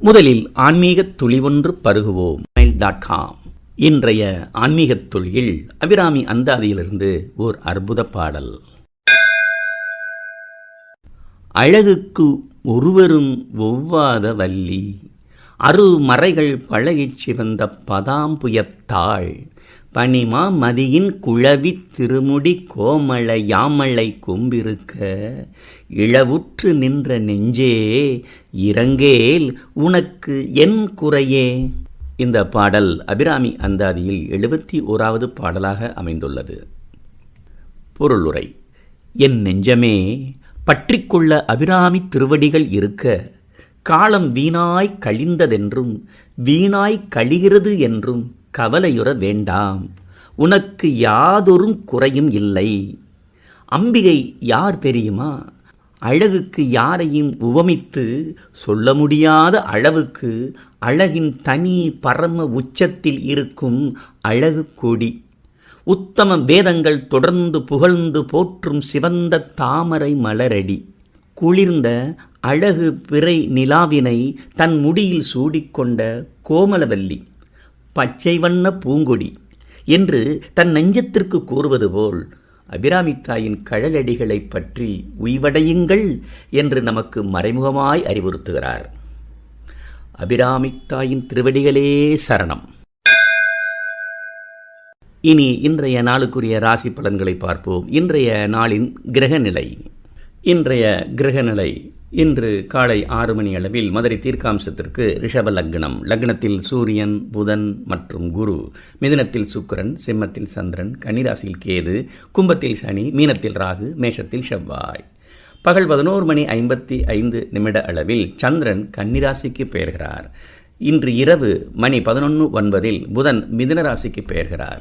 முதலில் ஆன்மீகத் துளி ஒன்று பருகுவோம் டாட் காம் இன்றைய ஆன்மீகத் துளியில் அபிராமி அந்தாதியிலிருந்து ஓர் அற்புத பாடல். அழகுக்கு ஒருவரும் ஒவ்வாத வள்ளி அருமறைகள் பழகிச் சிவந்த பதாம்புயத்தாள் பனிமா மதியின் குழவி திருமுடி கோமள யாமலை கொம்பிருக்க இளவுற்று நின்ற நெஞ்சே இறங்கேல் உனக்கு என் குறையே. இந்த பாடல் அபிராமி அந்தாதியில் எழுபத்தி ஓராவது பாடலாக அமைந்துள்ளது. பொருளுரை என் நெஞ்சமே பற்றிக்கொள்ள அபிராமி திருவடிகள் இருக்க காலம் வீணாய் கழிந்ததென்றும் வீணாய் கழிகிறது என்றும் கவலையுற வேண்டாம். உனக்கு யாதொரும் குறையும் இல்லை. அம்பிகை யார் தெரியுமா? அழகுக்கு யாரையும் உவமித்து சொல்ல முடியாத அளவுக்கு அழகின் தனி பரம உச்சத்தில் இருக்கும் அழகு கொடி. உத்தம வேதங்கள் தொடர்ந்து புகழ்ந்து போற்றும் சிவந்த தாமரை மலரடி. குளிர்ந்த அழகு பிறை நிலாவினை தன் முடியில் சூடிக்கொண்ட கோமலவல்லி. பச்சை வண்ண பூங்கொடி என்று தன் நெஞ்சத்திற்கு கூறுவது போல் அபிராமி தாயின் கழலடிகளைப் பற்றி உய்வடையுங்கள் என்று நமக்கு மறைமுகமாய் அறிவுறுத்துகிறார். அபிராமி தாயின் திருவடிகளே சரணம். இனி இன்றைய நாளுக்குரிய ராசி பலன்களை பார்ப்போம். இன்றைய நாளின் கிரகநிலை. இன்றைய கிரகநிலை இன்று காலை ஆறு மணி அளவில் மதுரை தீர்க்காம்சத்திற்கு ரிஷப லக்னம். லக்னத்தில் சூரியன் புதன் மற்றும் குரு. மிதுனத்தில் சுக்கிரன் சிம்மத்தில் சந்திரன் கன்னிராசியில் கேது கும்பத்தில் சனி மீனத்தில் ராகு மேஷத்தில் செவ்வாய். பகல் பதினோரு மணி ஐம்பத்தி ஐந்து நிமிட அளவில் சந்திரன் கன்னிராசிக்கு பெயர்கிறார். இன்று இரவு மணி பதினொன்று ஒன்பதில் புதன் மிதுன ராசிக்கு பெயர்கிறார்.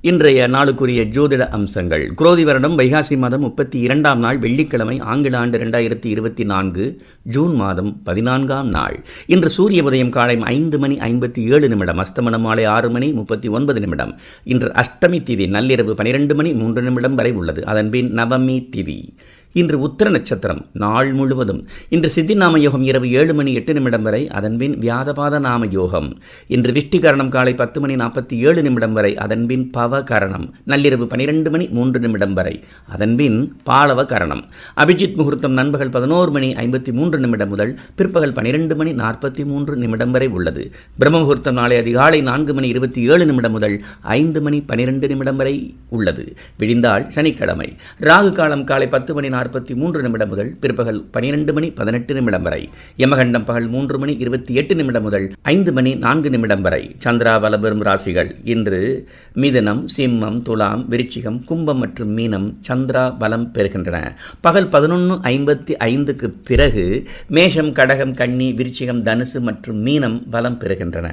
இன்றைய நாளுக்குரிய ஜோதிட அம்சங்கள். குரோதி வருடம் வைகாசி மாதம் முப்பத்தி இரண்டாம் நாள் வெள்ளிக்கிழமை ஆங்கில ஆண்டு ரெண்டாயிரத்தி இருபத்தி நான்கு ஜூன் மாதம் பதினான்காம் நாள். இன்று சூரிய உதயம் காலை ஐந்து மணி ஐம்பத்தி ஏழு நிமிடம் அஸ்தமனம் மாலை ஆறு மணி முப்பத்தி ஒன்பது நிமிடம். இன்று அஷ்டமி திதி நள்ளிரவு பனிரெண்டு மணி மூன்று நிமிடம் வரை உள்ளது. அதன்பின் நவமி திதி. இன்று உத்தர நட்சத்திரம் நாள் முழுவதும். இன்று சித்தி நாம யோகம் இரவு ஏழு மணி எட்டு நிமிடம் வரை அதன்பின் வியாதபாத நாம யோகம் இன்று விஷ்டிகரணம் காலை பத்து மணி நாற்பத்தி ஏழு நிமிடம் வரை அதன்பின் பவ கரணம் நள்ளிரவு பனிரெண்டு மணி மூன்று நிமிடம் வரை அதன்பின் பாலவ கரணம் அபிஜித் முகூர்த்தம் நண்பகல் பதினோரு மணி ஐம்பத்தி மூன்று நிமிடம் முதல் பிற்பகல் பனிரெண்டு மணி நாற்பத்தி மூன்று நிமிடம் வரை உள்ளது. பிரம்ம முகூர்த்தம் நாளை அதிகாலை நான்கு மணி இருபத்தி ஏழு நிமிடம் முதல் ஐந்து மணி பனிரெண்டு நிமிடம் வரை உள்ளது. விடிந்தால் சனிக்கிழமை. ராகு காலம் காலை பத்து மணி நாற்பத்தி மூன்று நிமிடம் முதல் பிற்பகல் பனிரெண்டு மணி பதினெட்டு நிமிடம் வரை யமகண்டம் பகல் மூன்று மணி இருபத்தி எட்டு நிமிடம் முதல் ஐந்து மணி நான்கு நிமிடம் வரை சந்திரா வலபெறும் ராசிகள். இன்று மிதனம் சிம்மம் துலாம் விருச்சிகம் கும்பம் மற்றும் மீனம் சந்திரா பலம் பெறுகின்றன. பகல் பதினொன்று ஐம்பத்தி ஐந்துக்கு பிறகு மேஷம் கடகம் கன்னி விருச்சிகம் தனுசு மற்றும் மீனம் பலம் பெறுகின்றன.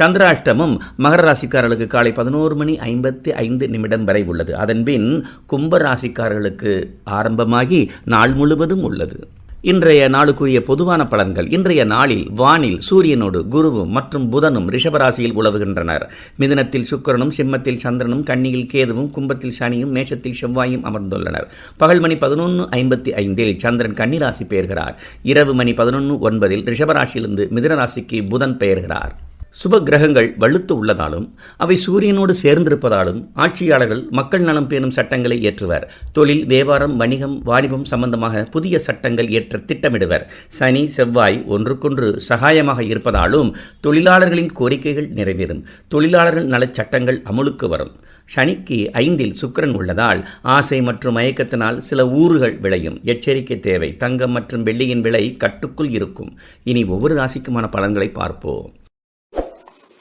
சந்திராஷ்டமம் மகர ராசிக்காரர்களுக்கு காலை பதினோரு மணி ஐம்பத்தி ஐந்து நிமிடம் வரை உள்ளது. அதன்பின் கும்ப ராசிக்காரர்களுக்கு ஆரம்பமாகி நாள் முழுவதும் உள்ளது. இன்றைய நாளுக்குரிய பொதுவான பலன்கள் இன்றைய நாளில் வானில் சூரியனோடு குருவும் மற்றும் புதனும் ரிஷபராசியில் உலவுகின்றனர். மிதனத்தில் சுக்கிரனும் சிம்மத்தில் சந்திரனும் கன்னியில் கேதுவும் கும்பத்தில் சனியும் மேஷத்தில் செவ்வாயும் அமர்ந்துள்ளனர். பகல் மணி பதினொன்று ஐம்பத்தி ஐந்தில் சந்திரன் கன்னிராசி பெயர்கிறார். இரவு மணி பதினொன்று ஒன்பதில் ரிஷபராசியிலிருந்து மிதனராசிக்கு புதன் பெயர்கிறார். சுப கிரகங்கள் வலுத்து உள்ளதாலும் அவை சூரியனோடு சேர்ந்திருப்பதாலும் ஆட்சியாளர்கள் மக்கள் நலம் பேணும் சட்டங்களை ஏற்றுவர். தொழில் வியாபாரம் வணிகம் வாணிபம் சம்பந்தமாக புதிய சட்டங்கள் ஏற்ற திட்டமிடுவர். சனி செவ்வாய் ஒன்றுக்கொன்று சகாயமாக இருப்பதாலும் தொழிலாளர்களின் கோரிக்கைகள் நிறைவேறும். தொழிலாளர்கள் நலச் சட்டங்கள் அமுலுக்கு வரும். சனிக்கு ஐந்தில் சுக்கரன் உள்ளதால் ஆசை மற்றும் மயக்கத்தினால் சில ஊறுகள் விளையும். எச்சரிக்கை தேவை. தங்கம் மற்றும் வெள்ளியின் விலை கட்டுக்குள் இருக்கும். இனி ஒவ்வொரு ராசிக்குமான பலன்களை பார்ப்போம்.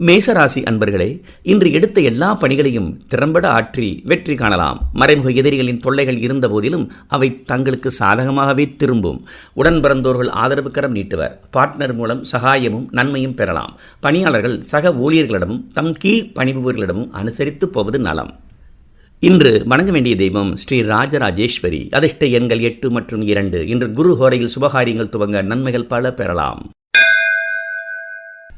மேசராசி அன்பர்களே இன்று எடுத்த எல்லா பணிகளையும் திறம்பட ஆற்றி வெற்றி காணலாம். மறைமுக எதிரிகளின் தொல்லைகள் இருந்த போதிலும் அவை தங்களுக்கு சாதகமாகவே திரும்பும். உடன் பிறந்தோர்கள் ஆதரவு கரம் நீட்டுவர். பார்ட்னர் மூலம் சகாயமும் நன்மையும் பெறலாம். பணியாளர்கள் சக ஊழியர்களிடமும் தம் கீழ் பணிபுரிகளிடமும் அனுசரித்து போவது நலம். இன்று வணங்க வேண்டிய தெய்வம் ஸ்ரீ ராஜராஜேஸ்வரி. அதிர்ஷ்ட எண்கள் எட்டு மற்றும் இரண்டு. இன்று குரு ஹோரையில் சுபகாரியங்கள் துவங்க நன்மைகள் பல பெறலாம்.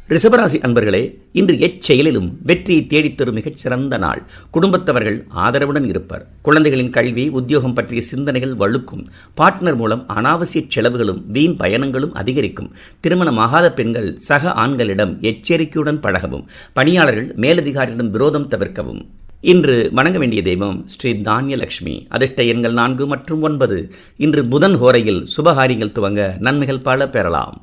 ரிஷபராசி அன்பர்களே இன்று எச்செயலிலும் வெற்றியை தேடித்தரும் மிகச் சிறந்த நாள். குடும்பத்தவர்கள் ஆதரவுடன் இருப்பர். குழந்தைகளின் கல்வி உத்தியோகம் பற்றிய சிந்தனைகள் வழுக்கும். பார்ட்னர் மூலம் அனாவசிய செலவுகளும் வீண் பயணங்களும் அதிகரிக்கும். திருமணமாகாத பெண்கள் சக ஆண்களிடம் எச்சரிக்கையுடன் பழகவும். பணியாளர்கள் மேலதிகாரிகளிடம் விரோதம் தவிர்க்கவும். இன்று வணங்க வேண்டிய தெய்வம் ஸ்ரீ தானியலட்சுமி அதிர்ஷ்ட எண்கள் நான்கு மற்றும் ஒன்பது. இன்று புதன் ஹோரையில் சுபகாரியங்கள் துவங்க நன்மைகள் பல பெறலாம்.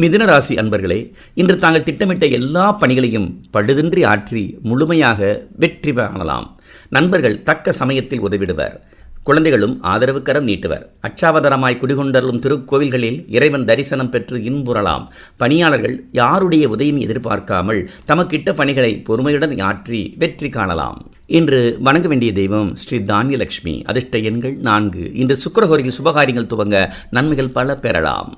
மிதுன ராசி அன்பர்களே இன்று தாங்கள் திட்டமிட்ட எல்லா பணிகளையும் பழுதின்றி ஆற்றி முழுமையாக வெற்றி காணலாம். நண்பர்கள் தக்க சமயத்தில் உதவிடுவர். குழந்தைகளும் ஆதரவு கரம் நீட்டுவர். அச்சாவதாரமாய் குடிகொண்டருளும் திருக்கோவில்களில் இறைவன் தரிசனம் பெற்று இன்புறலாம். பணியாளர்கள் யாருடைய உதவியும் எதிர்பார்க்காமல் தமக்கிட்ட பணிகளை பொறுமையுடன் ஆற்றி வெற்றி காணலாம். இன்று வணங்க வேண்டிய தெய்வம் ஸ்ரீ தானியலட்சுமி அதிர்ஷ்ட எண்கள் நான்கு. இன்று சுக்கரகோரியில் சுபகாரியங்கள் துவங்க நன்மைகள் பல பெறலாம்.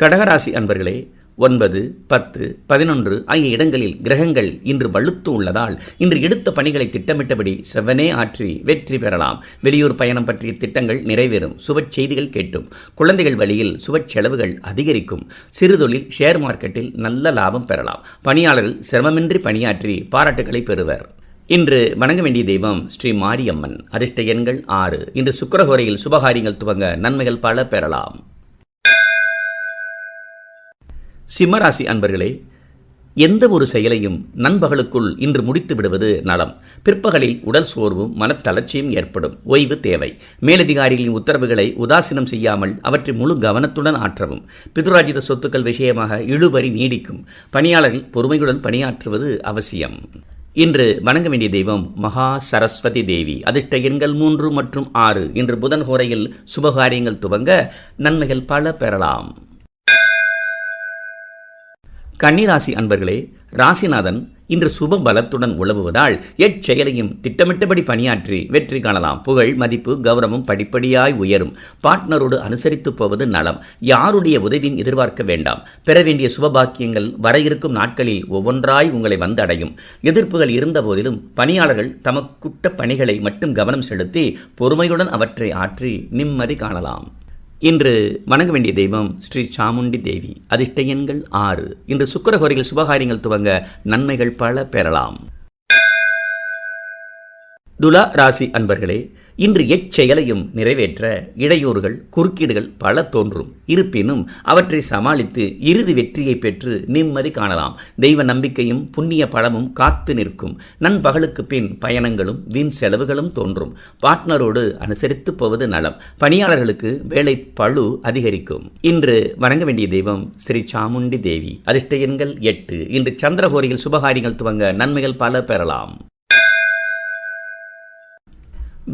கடகராசி அன்பர்களே ஒன்பது பத்து பதினொன்று ஆகிய இடங்களில் கிரகங்கள் இன்று வலுத்து உள்ளதால் இன்று எடுத்த பணிகளை திட்டமிட்டபடி செவ்வனே ஆற்றி வெற்றி பெறலாம். வெளியூர் பயணம் பற்றிய திட்டங்கள் நிறைவேறும். சுப செய்திகள் கேட்டும். குழந்தைகள் வழியில் சுப செலவுகள் அதிகரிக்கும். சிறுதொழில் ஷேர் மார்க்கெட்டில் நல்ல லாபம் பெறலாம். பணியாளர்கள் சிரமமின்றி பணியாற்றி பாராட்டுகளை பெறுவர். இன்று வணங்க வேண்டிய தெய்வம் ஸ்ரீ மாரியம்மன். அதிர்ஷ்ட எண்கள் ஆறு. இன்று சுக்கரகோரையில் சுபகாரியங்கள் துவங்க நன்மைகள் பல பெறலாம். சிம்மராசி அன்பர்களே எந்த ஒரு செயலையும் நண்பகலுக்குள் இன்று முடித்து விடுவது நலம். பிற்பகலில் உடல் சோர்வும் மனத்தளர்ச்சியும் ஏற்படும். ஓய்வு தேவை. மேலதிகாரிகளின் உத்தரவுகளை உதாசீனம் செய்யாமல் அவற்றை முழு கவனத்துடன் ஆற்றவும். பிதுராஜித சொத்துக்கள் விஷயமாக இழுபறி நீடிக்கும். பணியாளர்கள் பொறுமையுடன் பணியாற்றுவது அவசியம். இன்று வணங்க வேண்டிய தெய்வம் மகா சரஸ்வதி தேவி. அதிர்ஷ்ட எண்கள் மூன்று மற்றும் ஆறு. இன்று புதன் ஹோரையில் சுபகாரியங்கள் துவங்க நன்மைகள் பல பெறலாம். கன்னிராசி அன்பர்களே ராசிநாதன் இன்று சுப பலத்துடன் உழவுவதால் எச்செயலையும் திட்டமிட்டபடி பணியாற்றி வெற்றி காணலாம். புகழ் மதிப்பு கௌரவம் படிப்படியாய் உயரும். பார்ட்னரோடு அனுசரித்து போவது நலம். யாருடைய உதவியும் எதிர்பார்க்க வேண்டாம். பெற வேண்டிய சுபபாக்கியங்கள் வர இருக்கும் நாட்களில் ஒவ்வொன்றாய் உங்களை வந்தடையும். எதிர்ப்புகள் இருந்த போதிலும் பணியாளர்கள் தமக்குட்ட பணிகளை மட்டும் கவனம் செலுத்தி பொறுமையுடன் அவற்றை ஆற்றி நிம்மதி காணலாம். இன்று வணங்க வேண்டிய தெய்வம் ஸ்ரீ சாமுண்டி தேவி. அதிர்ஷ்ட எண்கள் ஆறு. இன்று சுக்கரகோரிகள் சுபகாரியங்கள் துவங்க நன்மைகள் பல பெறலாம். துலா ராசி அன்பர்களே இன்று எச்செயலையும் நிறைவேற்ற இடையூறுகள் குறுக்கீடுகள் பல தோன்றும். இருப்பினும் அவற்றை சமாளித்து இறுதி வெற்றியை பெற்று நிம்மதி காணலாம். தெய்வ நம்பிக்கையும் புண்ணிய பலமும் காத்து நிற்கும். நண்பகலுக்கு பின் பயணங்களும் வீண் செலவுகளும் தோன்றும். பார்ட்னரோடு அனுசரித்து போவது நலம். பணியாளர்களுக்கு வேலை பழு அதிகரிக்கும். இன்று வணங்க வேண்டிய தெய்வம் ஸ்ரீ சாமுண்டி தேவி. அதிர்ஷ்ட எண்கள் எட்டு. இன்று சந்திரகோரியில் சுபகாரியங்கள் துவங்க நன்மைகள் பல பெறலாம்.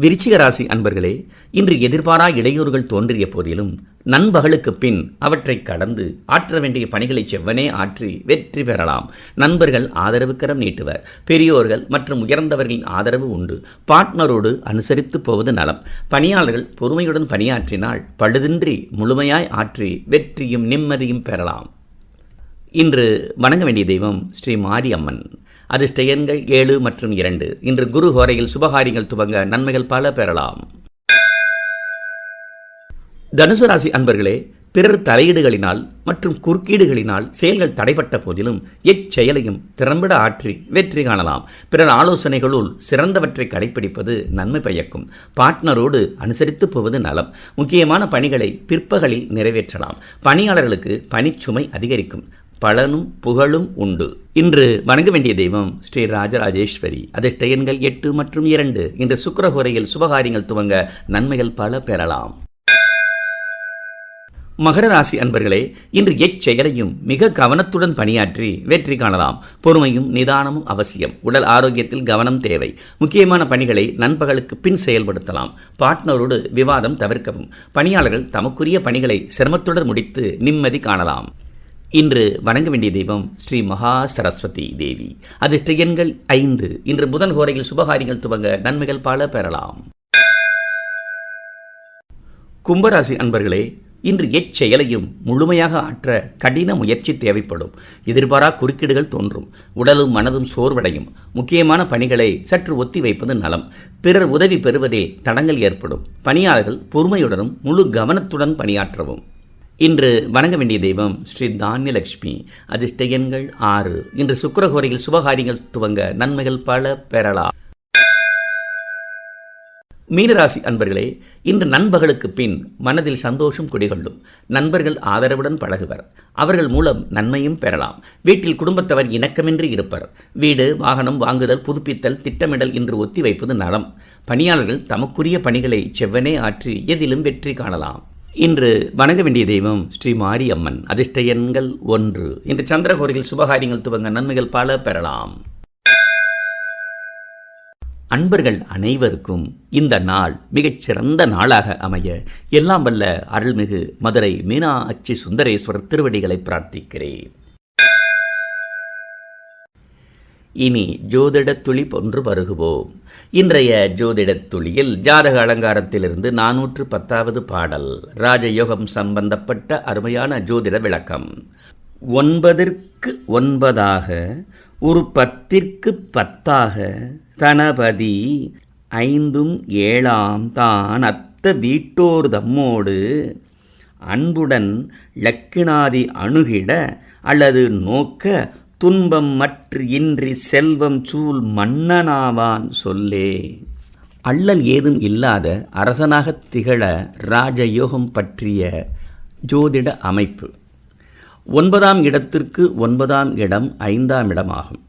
விருச்சிக ராசி அன்பர்களே இன்று எதிர்பாரா இடையூறுகள் தோன்றிய போதிலும் நண்பகலுக்கு பின் அவற்றை கடந்து ஆற்ற வேண்டிய பணிகளை செவ்வனே ஆற்றி வெற்றி பெறலாம். நண்பர்கள் ஆதரவுக்கரம் நீட்டுவர். பெரியோர்கள் மற்றும் உயர்ந்தவர்களின் ஆதரவு உண்டு. பார்ட்னரோடு அனுசரித்து போவது நலம். பணியாளர்கள் பொறுமையுடன் பணியாற்றினால் பழுதின்றி முழுமையாய் ஆற்றி வெற்றியும் நிம்மதியும் பெறலாம். இன்று வணங்க வேண்டிய தெய்வம் ஸ்ரீ மாரியம்மன். அதிர்ஷ்ட எண்கள் ஏழு மற்றும் இரண்டு. இன்று குரு ஹோரையில் சுபகாரியங்கள் துவங்க நன்மைகள் பல பெறலாம். தனுசு ராசி அன்பர்களே பிறர் தலையீடுகளினால் மற்றும் குறுக்கீடுகளினால் செயல்கள் தடைப்பட்ட போதிலும் எச்செயலையும் திறம்பட ஆற்றி வெற்றி காணலாம். பிறர் ஆலோசனைகளுள் சிறந்தவற்றை கடைபிடிப்பது நன்மை பயக்கும். பார்ட்னரோடு அனுசரித்து போவது நலம். முக்கியமான பணிகளை பிற்பகலில் நிறைவேற்றலாம். பணியாளர்களுக்கு பணிச்சுமை அதிகரிக்கும். பலனும் புகழும் உண்டு. இன்று வணங்க வேண்டிய தெய்வம் ஸ்ரீ ராஜராஜேஸ்வரி. அதிர்ஷ்ட எண்கள் எட்டு மற்றும் இரண்டு. இன்று சுக்கரஹோரையில் சுபகாரியங்கள் துவங்க நன்மைகள் பல பெறலாம். மகர ராசி அன்பர்களே இன்று எச்செயலையும் மிக கவனத்துடன் பணியாற்றி வெற்றி காணலாம். பொறுமையும் நிதானமும் அவசியம். உடல் ஆரோக்கியத்தில் கவனம் தேவை. முக்கியமான பணிகளை நண்பகலுக்கு பின் செயல்படுத்தலாம். பார்ட்னரோடு விவாதம் தவிர்க்கவும். பணியாளர்கள் தமக்குரிய பணிகளை சிரமத்துடன் முடித்து நிம்மதி காணலாம். இன்று வணங்க வேண்டிய தெய்வம் ஸ்ரீ மகா சரஸ்வதி தேவி. அது ஸ்ரீயன்கள் ஐந்து. இன்று புதன் கோரையில் சுபகாரியங்கள் துவங்க நன்மைகள் பல பெறலாம். கும்பராசி அன்பர்களே இன்று எச்செயலையும் முழுமையாக ஆற்ற கடின முயற்சி தேவைப்படும். எதிர்பாரா குறுக்கீடுகள் தோன்றும். உடலும் மனதும் சோர்வடையும். முக்கியமான பணிகளை சற்று ஒத்தி வைப்பது நலம். பிறர் உதவி பெறுவதில் தடங்கள் ஏற்படும். பணியாளர்கள் பொறுமையுடனும் முழு கவனத்துடன் பணியாற்றவும். இன்று வணங்க வேண்டிய தெய்வம் ஸ்ரீ தானியலட்சுமி அதிர்ஷ்ட எண்கள் ஆறு. இன்று சுக்கரகோரையில் சுபகாரியங்கள் துவங்க நன்மைகள் பல பெறலாம். மீனராசி அன்பர்களே இன்று நண்பர்களுக்கு பின் மனதில் சந்தோஷம் குடிகொள்ளும் நண்பர்கள் ஆதரவுடன் பழகுவர். அவர்கள் மூலம் நன்மையும் பெறலாம். வீட்டில் குடும்பத்தவர் இணக்கமின்றி இருப்பர். வீடு வாகனம் வாங்குதல் புதுப்பித்தல் திட்டமிடல் என்று ஒத்தி வைப்பது நலம். பணியாளர்கள் தமக்குரிய பணிகளை செவ்வனே ஆற்றி எதிலும் வெற்றி காணலாம். இன்று வணங்க வேண்டிய தெய்வம் ஸ்ரீ மாரியம்மன். அதிர்ஷ்ட எண்கள் ஒன்று. இன்று சந்திரகோரியில் சுபகாரியங்கள் துவங்க நன்மைகள் பல பெறலாம். அன்பர்கள் அனைவருக்கும் இந்த நாள் மிகச் சிறந்த நாளாக அமைய எல்லாம் வல்ல அருள்மிகு மதுரை மீனாட்சி சுந்தரேஸ்வரர் திருவடிகளை பிரார்த்திக்கிறேன். இனி ஜோதிடத் துளி ஒன்று பருகுவோம். இன்றைய ஜோதிடத் துளியில் ஜாதக அலங்காரத்திலிருந்து நானூற்று பத்தாவது பாடல் ராஜயோகம் சம்பந்தப்பட்ட அருமையான ஜோதிட விளக்கம். ஒன்பதற்கு ஒன்பதாக ஒரு பத்திற்கு பத்தாக தனபதி ஐந்தும் ஏழாம் தான் அத்த வீட்டோர் தம்மோடு அன்புடன் லக்கினாதி அணுகிட அல்லது நோக்க துன்பம் மற்ற இன்றி செல்வம் சூழ் மன்னனாவான் சொல்லே. அள்ளல் ஏதும் இல்லாத அரசனாகத் திகழ ராஜயோகம் பற்றிய ஜோதிட அமைப்பு. ஒன்பதாம் இடத்திற்கு ஒன்பதாம் இடம் ஐந்தாம் இடமாகும்.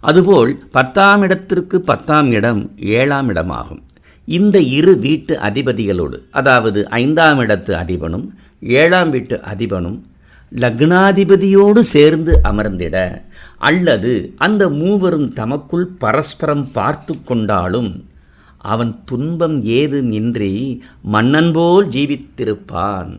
அதுபோல் பத்தாம் இடத்திற்கு பத்தாம் இடம் ஏழாம் இடமாகும். இந்த இரு வீட்டு அதிபதிகளோடு அதாவது ஐந்தாம் இடத்து அதிபனும் ஏழாம் வீட்டு அதிபனும் லக்னாதிபதியோடு சேர்ந்து அமர்ந்திட அல்லது அந்த மூவரும் தமக்குள் பரஸ்பரம் பார்த்து கொண்டாலும் அவன் துன்பம் ஏதும் இன்றி மன்னன் போல் ஜீவித்திருப்பான்.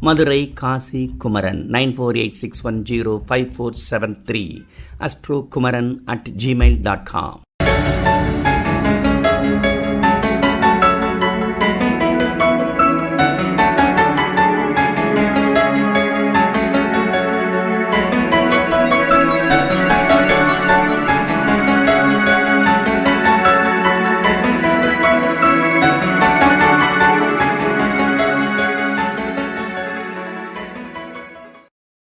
Madurai Kasi Kumaran nine four eight six one zero five four seven three astro Kumaran at Gmail dot com